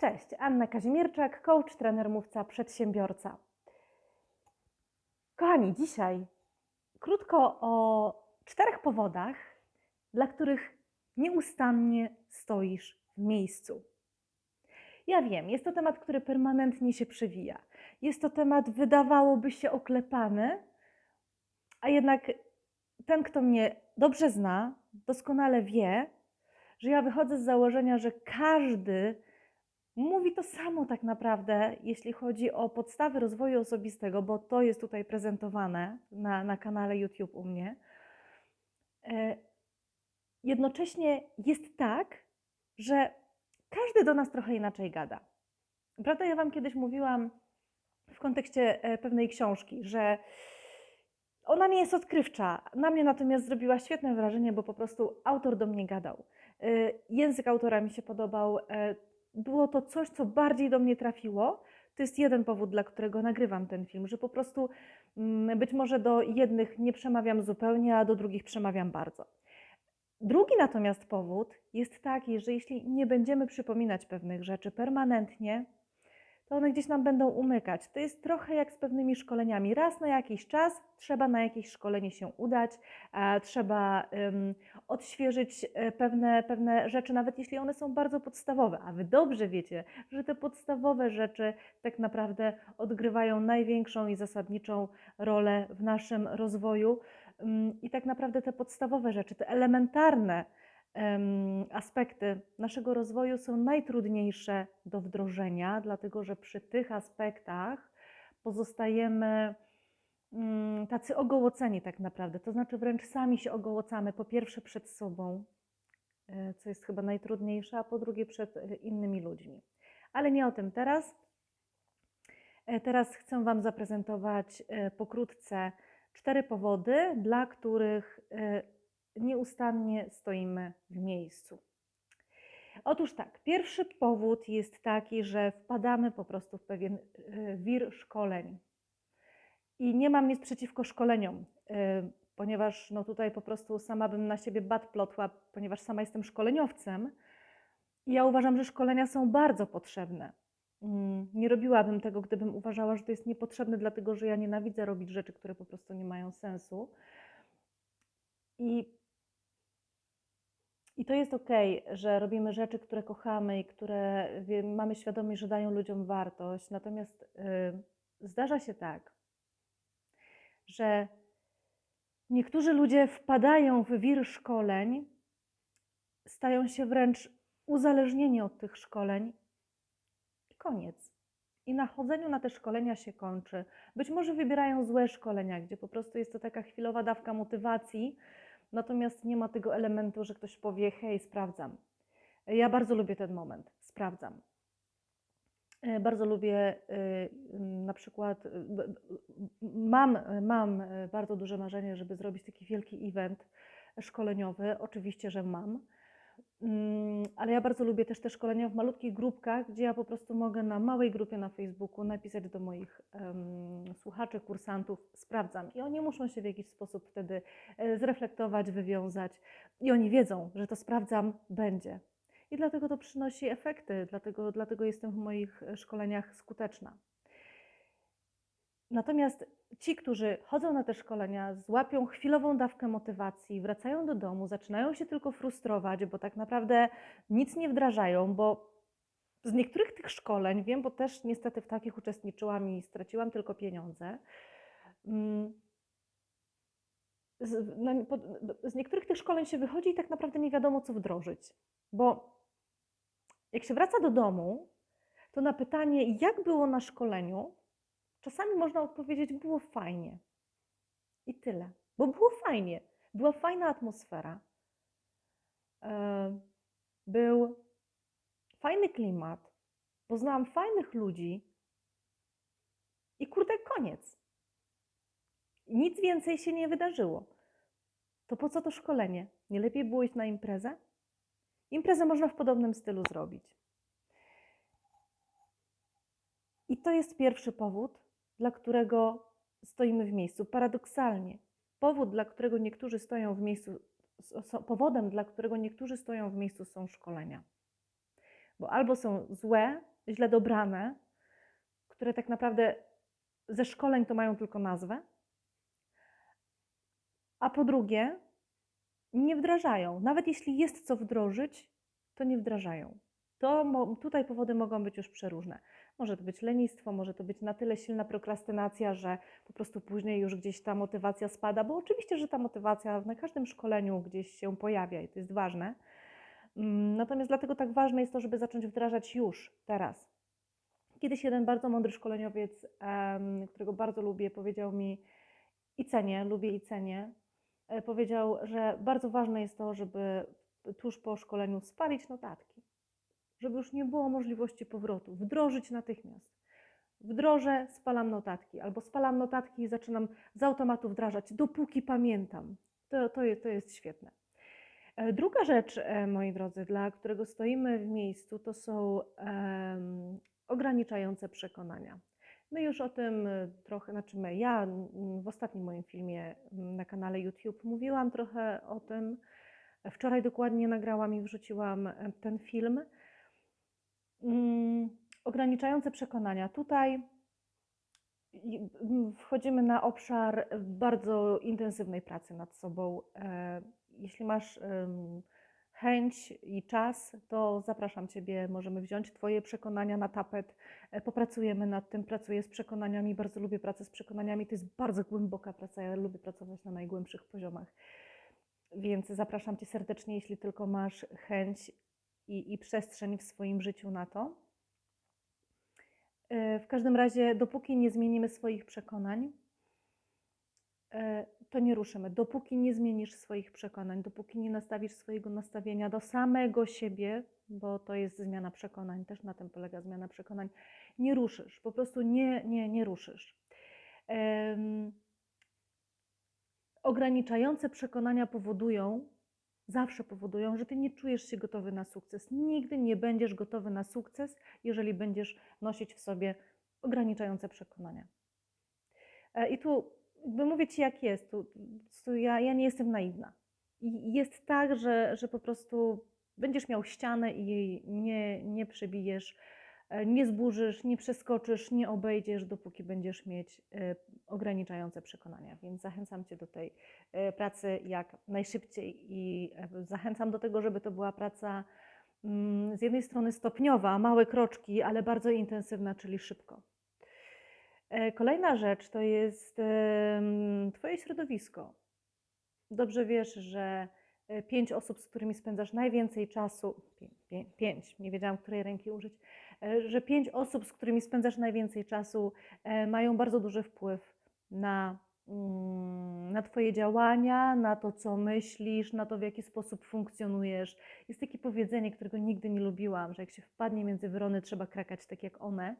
Cześć, Anna Kazimierczak, coach, trener, mówca, przedsiębiorca. Kochani, dzisiaj krótko o czterech powodach, dla których nieustannie stoisz w miejscu. Ja wiem, jest to temat, który permanentnie się przewija. Jest to temat, wydawałoby się oklepany, a jednak ten, kto mnie dobrze zna, doskonale wie, że ja wychodzę z założenia, że każdy mówi to samo tak naprawdę, jeśli chodzi o podstawy rozwoju osobistego, bo to jest tutaj prezentowane na, na kanale YouTube u mnie. E, Jednocześnie jest tak, że każdy do nas trochę inaczej gada. Prawda, ja Wam kiedyś mówiłam w kontekście e, pewnej książki, że ona nie jest odkrywcza. Na mnie natomiast zrobiła świetne wrażenie, bo po prostu autor do mnie gadał. E, Język autora mi się podobał. Było to coś, co bardziej do mnie trafiło. To jest jeden powód, dla którego nagrywam ten film, że po prostu mm, być może do jednych nie przemawiam zupełnie, a do drugich przemawiam bardzo. Drugi natomiast powód jest taki, że jeśli nie będziemy przypominać pewnych rzeczy permanentnie, to one gdzieś nam będą umykać. To jest trochę jak z pewnymi szkoleniami. Raz na jakiś czas trzeba na jakieś szkolenie się udać, e, trzeba odświeżyć e, pewne, pewne rzeczy, nawet jeśli one są bardzo podstawowe. A wy dobrze wiecie, że te podstawowe rzeczy tak naprawdę odgrywają największą i zasadniczą rolę w naszym rozwoju. I tak naprawdę te podstawowe rzeczy, te elementarne em, aspekty naszego rozwoju są najtrudniejsze do wdrożenia, dlatego że przy tych aspektach pozostajemy mm, tacy ogołoceni tak naprawdę, to znaczy wręcz sami się ogołocamy, po pierwsze przed sobą, e, co jest chyba najtrudniejsze, a po drugie przed e, innymi ludźmi. Ale nie o tym teraz. E, Teraz chcę Wam zaprezentować pokrótce cztery powody, dla których nieustannie stoimy w miejscu. Otóż tak, pierwszy powód jest taki, że wpadamy po prostu w pewien e, wir szkoleń. I nie mam nic przeciwko szkoleniom, e, ponieważ no tutaj po prostu sama bym na siebie bat plotła, ponieważ sama jestem szkoleniowcem. I ja uważam, że szkolenia są bardzo potrzebne. Mm, Nie robiłabym tego, gdybym uważała, że to jest niepotrzebne, dlatego że ja nienawidzę robić rzeczy, które po prostu nie mają sensu. I, i to jest ok, że robimy rzeczy, które kochamy i które mamy świadomość, że dają ludziom wartość. Natomiast y, zdarza się tak, że niektórzy ludzie wpadają w wir szkoleń, stają się wręcz uzależnieni od tych szkoleń i koniec. I na chodzeniu na te szkolenia się kończy. Być może wybierają złe szkolenia, gdzie po prostu jest to taka chwilowa dawka motywacji, natomiast nie ma tego elementu, że ktoś powie: Hej, sprawdzam. Ja bardzo lubię ten moment, sprawdzam. E, Bardzo lubię y, na przykład, b- mam, mam bardzo duże marzenie, żeby zrobić taki wielki event szkoleniowy. Oczywiście, że mam. Mm, Ale ja bardzo lubię też te szkolenia w malutkich grupkach, gdzie ja po prostu mogę na małej grupie na Facebooku napisać do moich em, słuchaczy, kursantów, sprawdzam. I oni muszą się w jakiś sposób wtedy e, zreflektować, wywiązać. I oni wiedzą, że to sprawdzam będzie. I dlatego to przynosi efekty, dlatego, dlatego jestem w moich e, szkoleniach skuteczna. Natomiast ci, którzy chodzą na te szkolenia, złapią chwilową dawkę motywacji, wracają do domu, zaczynają się tylko frustrować, bo tak naprawdę nic nie wdrażają, bo z niektórych tych szkoleń, wiem, bo też niestety w takich uczestniczyłam i straciłam tylko pieniądze. mm, Z, na, po, z niektórych tych szkoleń się wychodzi i tak naprawdę nie wiadomo, co wdrożyć. Bo jak się wraca do domu, to na pytanie, jak było na szkoleniu, czasami można odpowiedzieć, było fajnie. I tyle. Bo było fajnie. Była fajna atmosfera. E, Był fajny klimat. Poznałam fajnych ludzi. I kurde, koniec. Nic więcej się nie wydarzyło. To po co to szkolenie? Nie lepiej było iść na imprezę? Imprezę można w podobnym stylu zrobić. I to jest pierwszy powód, dla którego stoimy w miejscu. Paradoksalnie, powód, dla którego niektórzy stoją w miejscu, powodem, dla którego niektórzy stoją w miejscu są szkolenia. Bo albo są złe, źle dobrane, które tak naprawdę ze szkoleń to mają tylko nazwę. A po drugie, nie wdrażają. Nawet jeśli jest co wdrożyć, to nie wdrażają. To tutaj powody mogą być już przeróżne. Może to być lenistwo, może to być na tyle silna prokrastynacja, że po prostu później już gdzieś ta motywacja spada, bo oczywiście, że ta motywacja na każdym szkoleniu gdzieś się pojawia i to jest ważne. Mm, Natomiast dlatego tak ważne jest to, żeby zacząć wdrażać już, teraz. Kiedyś jeden bardzo mądry szkoleniowiec, którego bardzo lubię, powiedział mi i cenię, lubię i cenię, e, powiedział, że bardzo ważne jest to, żeby tuż po szkoleniu spalić notatki, żeby już nie było możliwości powrotu, wdrożyć natychmiast. Wdrożę, spalam notatki, albo spalam notatki i zaczynam z automatu wdrażać, dopóki pamiętam. To, to, to jest świetne. E, Druga rzecz, e, moi drodzy, dla którego stoimy w miejscu, to są em, ograniczające przekonania. My już o tym e, trochę, znaczy my, ja w ostatnim moim filmie na kanale YouTube mówiłam trochę o tym. Wczoraj dokładnie nagrałam i wrzuciłam ten film. Mm, Ograniczające przekonania. Tutaj i- m, wchodzimy na obszar bardzo intensywnej pracy nad sobą. E, Jeśli masz chęć i czas, to zapraszam Ciebie. Możemy wziąć Twoje przekonania na tapet. E, Popracujemy nad tym. Pracuję z przekonaniami. Bardzo lubię pracę z przekonaniami. To jest bardzo głęboka praca. Ja lubię pracować na najgłębszych poziomach. Więc zapraszam Cię serdecznie, jeśli tylko masz chęć i, i przestrzeń w swoim życiu na to. E, W każdym razie, dopóki nie zmienimy swoich przekonań, e, to nie ruszymy. Dopóki nie zmienisz swoich przekonań, dopóki nie nastawisz swojego nastawienia do samego siebie, bo to jest zmiana przekonań, też na tym polega zmiana przekonań, nie ruszysz. Po prostu nie, nie, nie ruszysz. Ograniczające przekonania powodują, zawsze powodują, że ty nie czujesz się gotowy na sukces. Nigdy nie będziesz gotowy na sukces, jeżeli będziesz nosić w sobie ograniczające przekonania. E, I tu jakby mówię ci, jak jest. Tu, tu ja, ja nie jestem naiwna. I jest tak, że, że po prostu będziesz miał ścianę i jej nie, nie przebijesz, nie zburzysz, nie przeskoczysz, nie obejdziesz, dopóki będziesz mieć e, ograniczające przekonania. Więc zachęcam Cię do tej e, pracy jak najszybciej i e, zachęcam do tego, żeby to była praca mm, z jednej strony stopniowa, małe kroczki, ale bardzo intensywna, czyli szybko. E, Kolejna rzecz to jest Twoje środowisko. Dobrze wiesz, że e, pięć osób, z którymi spędzasz najwięcej czasu, pię, pię, pięć, nie wiedziałam, której ręki użyć, e, że pięć osób, z którymi spędzasz najwięcej czasu, e, mają bardzo duży wpływ na, mm, na Twoje działania, na to, co myślisz, na to, w jaki sposób funkcjonujesz. Jest takie powiedzenie, którego nigdy nie lubiłam, że jak się wpadnie między wyrony, trzeba krakać tak jak one.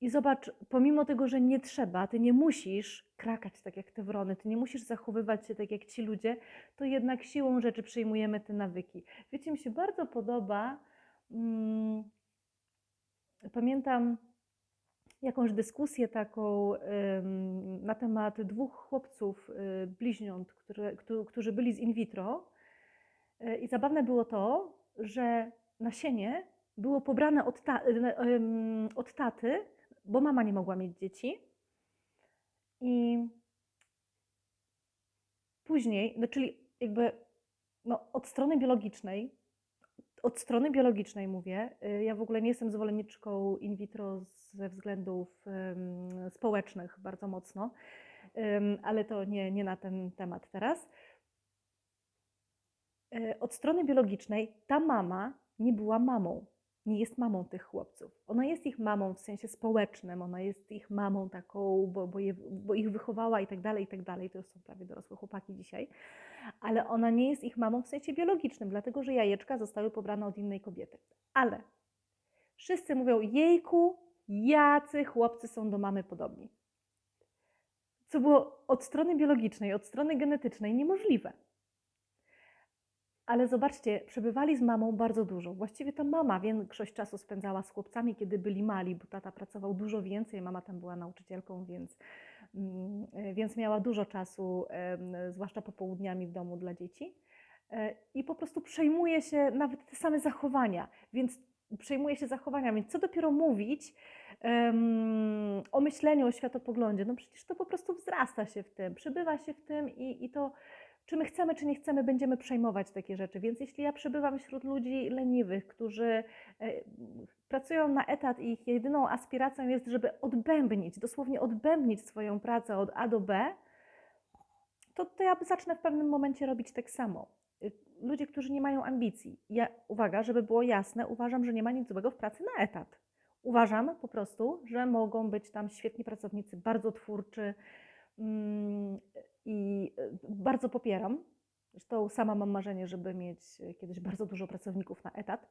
I zobacz, pomimo tego, że nie trzeba, ty nie musisz krakać tak jak te wrony, ty nie musisz zachowywać się tak jak ci ludzie, to jednak siłą rzeczy przyjmujemy te nawyki. Wiecie, mi się bardzo podoba. Mm, pamiętam jakąś dyskusję taką na temat dwóch chłopców, y, bliźniąt, którzy byli z in vitro. Y, I zabawne było to, że nasienie było pobrane od, ta, y, od taty, bo mama nie mogła mieć dzieci. I później, no czyli jakby no, od strony biologicznej, od strony biologicznej mówię, y, ja w ogóle nie jestem zwolenniczką in vitro ze względów ym, społecznych bardzo mocno, ym, ale to nie, nie na ten temat teraz. Y, Od strony biologicznej ta mama nie była mamą, nie jest mamą tych chłopców. Ona jest ich mamą w sensie społecznym, ona jest ich mamą taką, bo, bo, je, bo ich wychowała i tak dalej, i tak dalej. To już są prawie dorosłe chłopaki dzisiaj. Ale ona nie jest ich mamą w sensie biologicznym, dlatego że jajeczka zostały pobrane od innej kobiety. Ale wszyscy mówią, jejku, jacy chłopcy są do mamy podobni. Co było od strony biologicznej, od strony genetycznej niemożliwe. Ale zobaczcie, przebywali z mamą bardzo dużo. Właściwie to mama większość czasu spędzała z chłopcami, kiedy byli mali, bo tata pracował dużo więcej. Mama tam była nauczycielką, więc, mm, więc miała dużo czasu, zwłaszcza popołudniami w domu dla dzieci. E, I po prostu przejmuje się nawet te same zachowania. Więc przejmuje się zachowaniami. Co dopiero mówić em, o myśleniu, o światopoglądzie? No przecież to po prostu wzrasta się w tym, przebywa się w tym i, i to, czy my chcemy, czy nie chcemy, będziemy przejmować takie rzeczy. Więc jeśli ja przebywam wśród ludzi leniwych, którzy e, pracują na etat i ich jedyną aspiracją jest, żeby odbębnić, dosłownie odbębnić swoją pracę od A do B, to, to ja zacznę w pewnym momencie robić tak samo. Y, Ludzie, którzy nie mają ambicji. Ja, uwaga, żeby było jasne, uważam, że nie ma nic złego w pracy na etat. Uważam po prostu, że mogą być tam świetni pracownicy, bardzo twórczy mm, bardzo popieram. Zresztą sama mam marzenie, żeby mieć kiedyś bardzo dużo pracowników na etat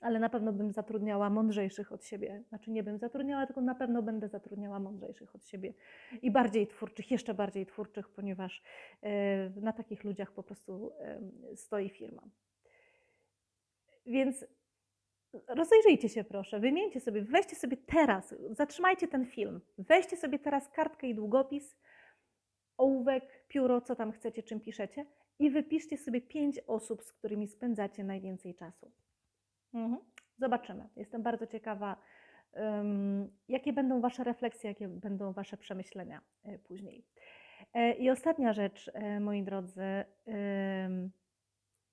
ale na pewno bym zatrudniała mądrzejszych od siebie. Znaczy nie bym zatrudniała, tylko na pewno będę zatrudniała mądrzejszych od siebie i bardziej twórczych, jeszcze bardziej twórczych, ponieważ e, na takich ludziach po prostu e, stoi firma. Więc rozejrzyjcie się proszę, wymieńcie sobie, weźcie sobie teraz, zatrzymajcie ten film, weźcie sobie teraz kartkę i długopis, ołówek, pióro, co tam chcecie, czym piszecie i wypiszcie sobie pięć osób, z którymi spędzacie najwięcej czasu. Mhm. Zobaczymy. Jestem bardzo ciekawa, ym, jakie będą Wasze refleksje, jakie będą Wasze przemyślenia y, później. E, I ostatnia rzecz, e, moi drodzy,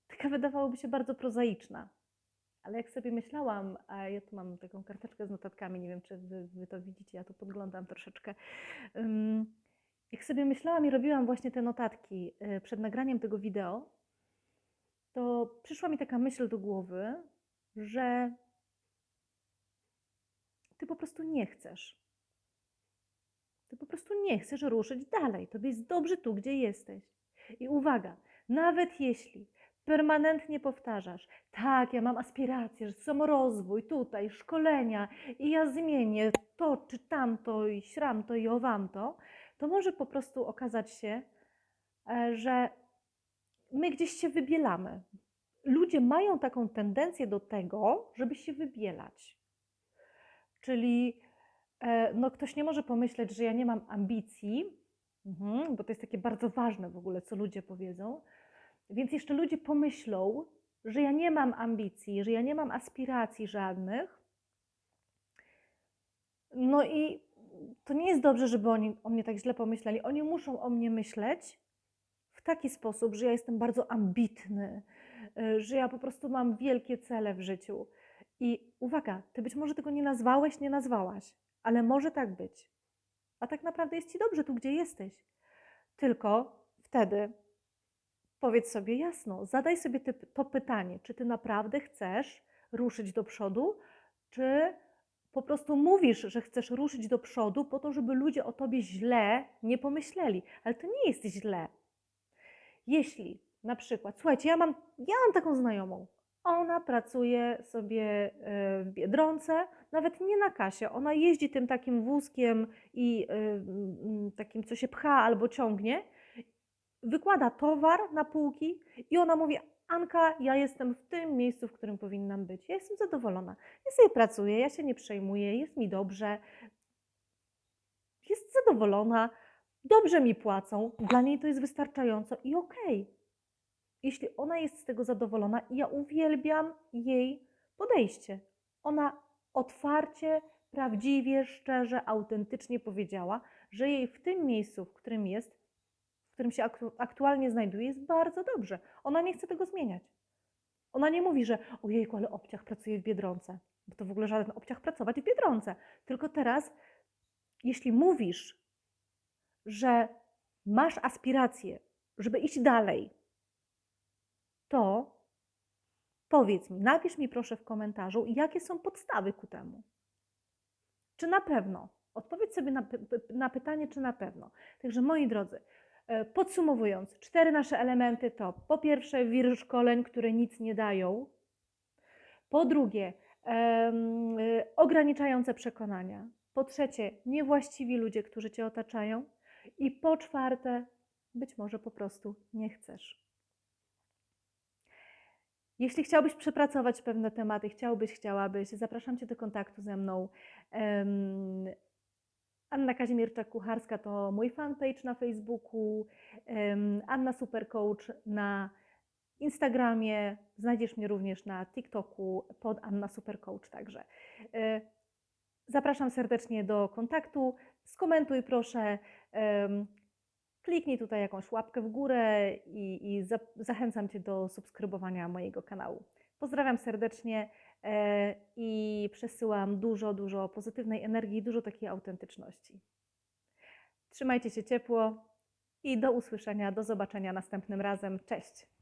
taka wydawałoby się bardzo prozaiczna, ale jak sobie myślałam, a ja tu mam taką karteczkę z notatkami, nie wiem, czy Wy, wy to widzicie, ja tu podglądam troszeczkę. Jak sobie myślałam i robiłam właśnie te notatki y, przed nagraniem tego wideo, to przyszła mi taka myśl do głowy, że ty po prostu nie chcesz. Ty po prostu nie chcesz ruszyć dalej. Tobie jest dobrze tu, gdzie jesteś. I uwaga, nawet jeśli permanentnie powtarzasz, tak, ja mam aspiracje, że samorozwój, tutaj, szkolenia i ja zmienię to czy tamto i śram to i owam to, to może po prostu okazać się, e, że my gdzieś się wybielamy, ludzie mają taką tendencję do tego, żeby się wybielać. Czyli e, no, ktoś nie może pomyśleć, że ja nie mam ambicji, mhm, bo to jest takie bardzo ważne w ogóle, co ludzie powiedzą. Więc jeszcze ludzie pomyślą, że ja nie mam ambicji, że ja nie mam aspiracji żadnych. No i to nie jest dobrze, żeby oni o mnie tak źle pomyśleli. Oni muszą o mnie myśleć w taki sposób, że ja jestem bardzo ambitny, Y, że ja po prostu mam wielkie cele w życiu. I uwaga, ty być może tego nie nazwałeś, nie nazwałaś, ale może tak być. A tak naprawdę jest ci dobrze tu, gdzie jesteś. Tylko wtedy powiedz sobie jasno, zadaj sobie to pytanie, czy ty naprawdę chcesz ruszyć do przodu, czy po prostu mówisz, że chcesz ruszyć do przodu po to, żeby ludzie o tobie źle nie pomyśleli. Ale to nie jest źle. Jeśli na przykład, słuchajcie, ja mam, ja mam taką znajomą. Ona pracuje sobie e, w biedronce, nawet nie na kasie. Ona jeździ tym takim wózkiem i e, takim, co się pcha albo ciągnie, wykłada towar na półki i ona mówi: Anka, ja jestem w tym miejscu, w którym powinnam być. Ja jestem zadowolona. Ja sobie pracuję, ja się nie przejmuję, jest mi dobrze, jest zadowolona, dobrze mi płacą, dla niej to jest wystarczająco i okej. Okay jeśli ona jest z tego zadowolona, ja uwielbiam jej podejście. Ona otwarcie, prawdziwie, szczerze, autentycznie powiedziała, że jej w tym miejscu, w którym jest, którym się aktualnie znajduje, jest bardzo dobrze. Ona nie chce tego zmieniać. Ona nie mówi, że ojejku, ale obciach pracuje w Biedronce. Bo to w ogóle żaden obciach pracować w Biedronce. Tylko teraz, jeśli mówisz, że masz aspiracje, żeby iść dalej, to powiedz mi, napisz mi proszę w komentarzu, jakie są podstawy ku temu. Czy na pewno? Odpowiedz sobie na, na pytanie, czy na pewno. Także moi drodzy, podsumowując, cztery nasze elementy to po pierwsze wir szkoleń, które nic nie dają. Po drugie, um, ograniczające przekonania. Po trzecie, niewłaściwi ludzie, którzy cię otaczają. I po czwarte, być może po prostu nie chcesz. Jeśli chciałbyś przepracować pewne tematy, chciałbyś, chciałabyś, zapraszam Cię do kontaktu ze mną. Anna Kazimierczak-Kucharska to mój fanpage na Facebooku, Anna Supercoach na Instagramie, znajdziesz mnie również na TikToku pod Anna Supercoach także. E, Zapraszam serdecznie do kontaktu. Skomentuj proszę. Kliknij tutaj jakąś łapkę w górę i, i za, zachęcam Cię do subskrybowania mojego kanału. Pozdrawiam serdecznie i przesyłam dużo, dużo pozytywnej energii, dużo takiej autentyczności. Trzymajcie się ciepło i do usłyszenia, do zobaczenia następnym razem. Cześć!